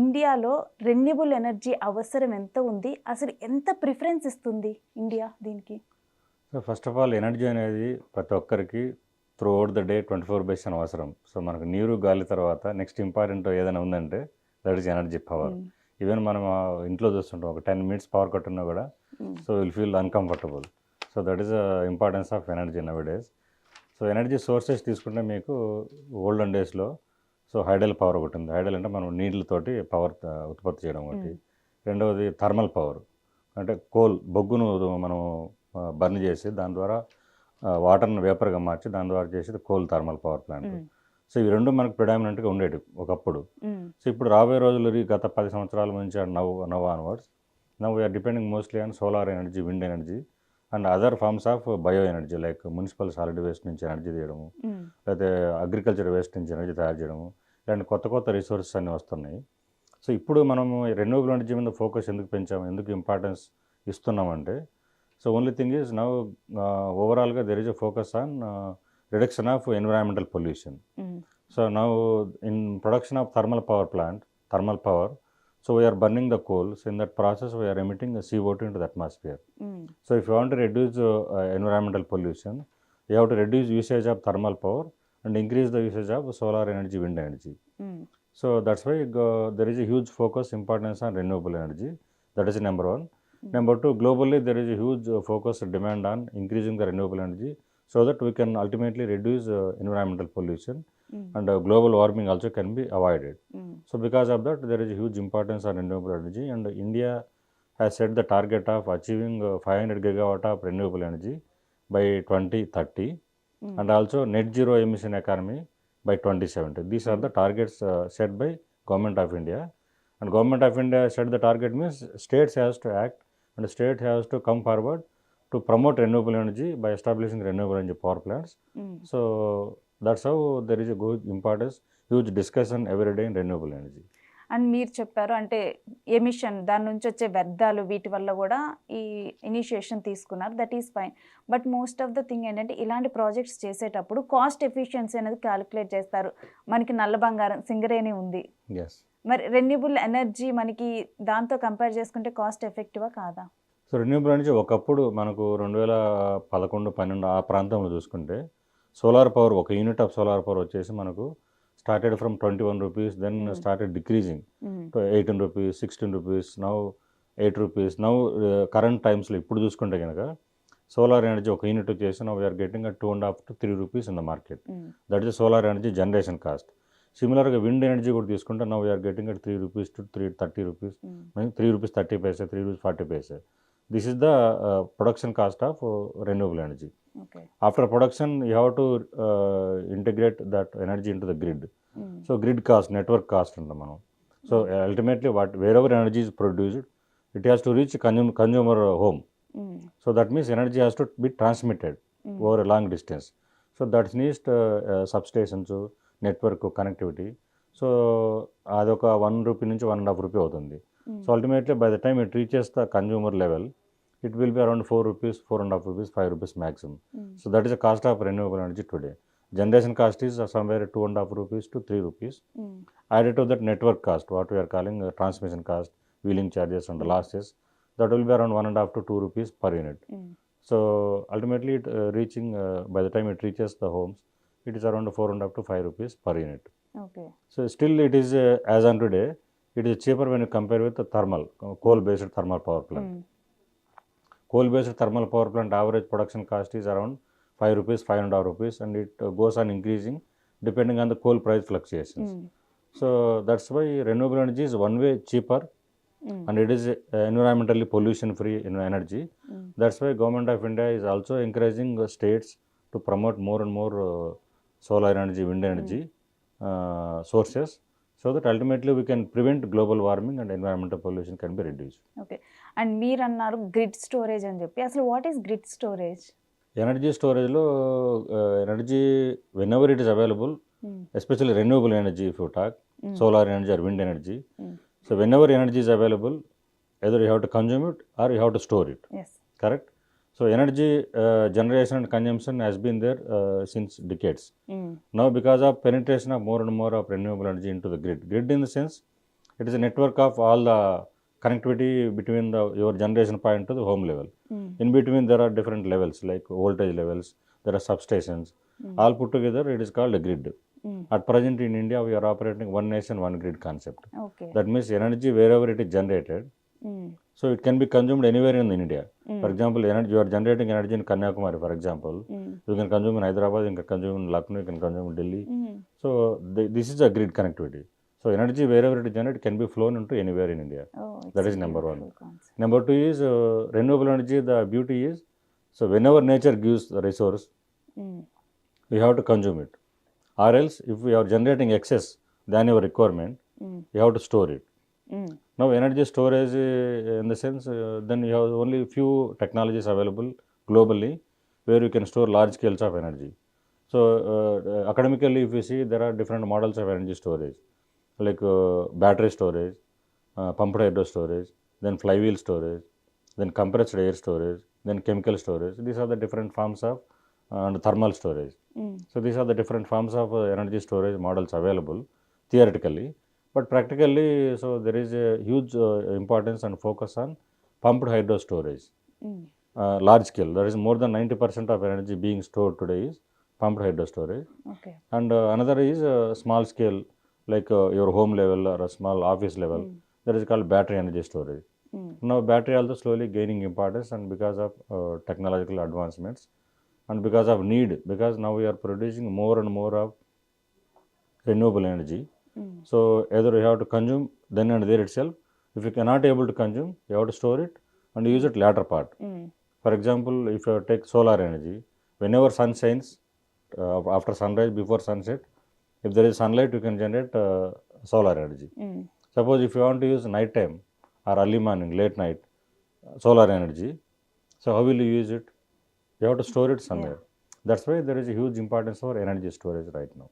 ఇండియాలో renewable energy అవసరం ఎంత ఉంది అసలు ఎంత ప్రిఫరెన్స్ ఇస్తుంది ఇండియా దీనికి so first of all energy అనేది ప్రతి ఒక్కరికి through the day twenty four by అవసరం సో మనకు నీరు గాలి తర్వాత నెక్స్ట్ ఇంపార్టెంట్ ఏదైనా ఉందంటే that is energy power even మనం ఇంట్లో చూస్తుంటాం ఒక టెన్ మినిట్స్ పవర్ కట్ ఉన్నా కూడా so will feel uncomfortable so that is importance of energy now days so energy sources తీసుకుంటే మీకు ఓల్డెన్ డేస్లో సో హైడల్ పవర్ ఒకటి ఉంది హైడల్ అంటే మనం నీళ్ళతోటి పవర్ ఉత్పత్తి చేయడం ఒకటి రెండవది థర్మల్ పవర్ అంటే కోల్ బొగ్గును మనం బర్న్ చేసి దాని ద్వారా వాటర్ను వేపర్గా మార్చి దాని ద్వారా చేసేది coal thermal power plant so ఇవి రెండు మనకు ప్రిడామినెంట్గా ఉండేవి ఒకప్పుడు సో ఇప్పుడు రాబోయే రోజులు గత పది సంవత్సరాల నుంచి and now now onwards now we are depending mostly on solar energy wind energy and other forms of bio energy like municipal solid waste నుంచి ఎనర్జీ తీయడము లేకపోతే అగ్రికల్చర్ వేస్ట్ నుంచి ఎనర్జీ తయారు చేయడము ఇలాంటి కొత్త కొత్త రిసోర్సెస్ అన్నీ వస్తున్నాయి సో ఇప్పుడు మనము రెన్యూబుల్ ఎనర్జీ మీద ఫోకస్ ఎందుకు పెంచాము ఎందుకు importance ఇస్తున్నామంటే so only thing is now ఓవరాల్గా there is a focus on reduction of environmental pollution so now in production of thermal power plant thermal power so we are burning the coal so in that process we are emitting the C outing to atmosphere so if you want reduce environmental pollution you have to reduce usage of thermal power and increase the usage of solar energy, wind energy. Mm. So that's why uh, there is a huge focus importance on renewable energy. That is number one. Mm. Number two, globally there is a huge uh, focus demand on increasing the renewable energy so that we can ultimately reduce uh, environmental pollution mm. and uh, global warming also can be avoided. Hmm. So because of that, there is a huge importance on renewable energy and India has set the target of achieving uh, 500 gigawatt of renewable energy by 2030 Hmm. and also net zero emission economy by 2070. These are hmm. the targets uh, set by Government of India, and Government of India set the target means states has to act, and the state has to come forward to promote renewable energy by establishing renewable energy power plants. Hmm. So that's how there is a good importance, huge discussion every day in renewable energy. అని మీరు చెప్పారు అంటే emission దాని నుంచి వచ్చే వ్యర్థాలు వీటి వల్ల కూడా ఈ ఇనిషియేషన్ తీసుకున్నారు that is fine but most of the thing ఏంటంటే ఇలాంటి ప్రాజెక్ట్స్ చేసేటప్పుడు కాస్ట్ ఎఫిషియన్సీ అనేది క్యాలిక్యులేట్ చేస్తారు మనకి నల్ల బంగారం సింగరేణి ఉంది మరి రెన్యూబుల్ ఎనర్జీ మనకి దాంతో కంపేర్ చేసుకుంటే కాస్ట్ ఎఫెక్టివా కాదా సో రెన్యూబుల్ ఎనర్జీ ఒకప్పుడు మనకు రెండు వేల పదకొండు పన్నెండు ఆ ప్రాంతంలో చూసుకుంటే సోలార్ పవర్ ఒక యూనిట్ ఆఫ్ సోలార్ పవర్ వచ్చేసి మనకు started from twenty one rupees then started decreasing eighteen rupees sixteen rupees 16 eight rupees 8 current now uh, లో ఇప్పుడు చూసుకుంటే కనుక సోలార్ ఎనర్జీ ఒక యూనిట్ వచ్చేసి now we are getting at two and half to three rupees in the market that is solar energy generation cost సిమిలర్గా wind energy కూడా తీసుకుంటే now we are getting three rupees to three thirty rupees three rupees thirty paise three rupees forty paise this is the production cost of renewable energy after production you have to integrate that energy into the grid so grid cost network cost అంటాం మనం so ultimately what wherever energy is produced it has to reach consume consumer home so that means energy has to be transmitted over long distance so that's nearest substations network connectivity so అదొక one rupee నుంచి one and half rupee అవుతుంది Hmm. So ultimately, by the time it reaches the consumer level, it will be around 4 rupees, 4 and a half rupees, 5 rupees maximum. Mm. So that is the cost of renewable energy today. Generation cost is somewhere 2 and a half rupees to 3 rupees. Mm. Added to that network cost, what we are calling uh, transmission cost, wheeling charges and losses, that will be around 1 and a half to 2 rupees per unit. Mm. So ultimately, it, uh, reaching uh, by the time it reaches the homes, it is around 4 and a half to 5 rupees per unit. Okay. So still it is uh, as on today, it is cheaper when you compare with the thermal, coal-based thermal power plant. Mm. Coal-based thermal power plant average production cost is around 5 rupees, 500 rupees and it goes on increasing depending on the coal price fluctuations. Mm. So, that is why renewable energy is one way cheaper mm. and it is uh, environmentally pollution free energy. Mm. That is why government of India is also encouraging uh, states to promote more and more uh, solar energy, wind energy hmm. sources so that ultimately we can prevent global warming and environmental pollution can be reduce okay and మీరు అన్నారు grid storage అని చెప్పి అసలు what is grid storage energy స్టోరేజ్లో energy whenever it is available especially renewable energy if you talk solar energy or wind energy so whenever energy is available either you have to consume it or you have to store it correct So energy uh, generation and consumption has been there uh, since decades. Mm. Now because of penetration of more and more of renewable energy into the grid. Grid in the sense, it is a network of all the connectivity between the your generation point to the home level. Mm. In between there are different levels like voltage levels, there are substations. Mm. All put together it is called a grid. Hmm. At present in India we are operating one nation one grid concept. Okay. That means energy wherever it is generated, Mm. So it can be consumed anywhere in India. Mm. For example, energy, you are generating energy in Kanyakumari, for example. Mm. You can consume in Hyderabad, you can consume in Lucknow, you can consume in Delhi. So this is a grid connectivity. So energy, wherever it is generated, can be flown into anywhere in India. Oh, that is number one. Concept. Number two is uh, renewable energy, the beauty is, so whenever nature gives the resource, we have to consume it. Or else, if we are generating excess than your requirement, you have to store it. Now energy storage uh, in the sense uh, then you have only few technologies available globally where you can store large scales of energy. So uh, academically if you see there are different models of energy storage like battery storage, pumped hydro storage, then flywheel storage, then compressed air storage, then chemical storage. These are the different forms of and thermal storage. Mm. So these are the different forms of energy storage models available theoretically. But practically, so there is a huge uh, importance and focus on pumped hydro storage, mm. uh, large scale. There is more than 90% of energy being stored today is pumped hydro storage. Okay. And uh, another is uh, small scale, like uh, your home level or a small office level. Mm. That is called battery energy storage. Mm. Now, battery also slowly gaining importance and because of uh, technological advancements and because of need, because now we are producing more and more of renewable energy Hmm. So either you have to consume then and there itself. If you cannot able to consume, you have to store it and use it later part. Mm. For example, if you take solar energy, whenever sun shines, uh, after sunrise, before sunset, if there is sunlight, you can generate uh, solar energy. Mm. Suppose if you want to use night time or early morning, late night, solar energy, so how will you use it? You have to store it somewhere. Yeah. That's why there is a huge importance for energy storage right now.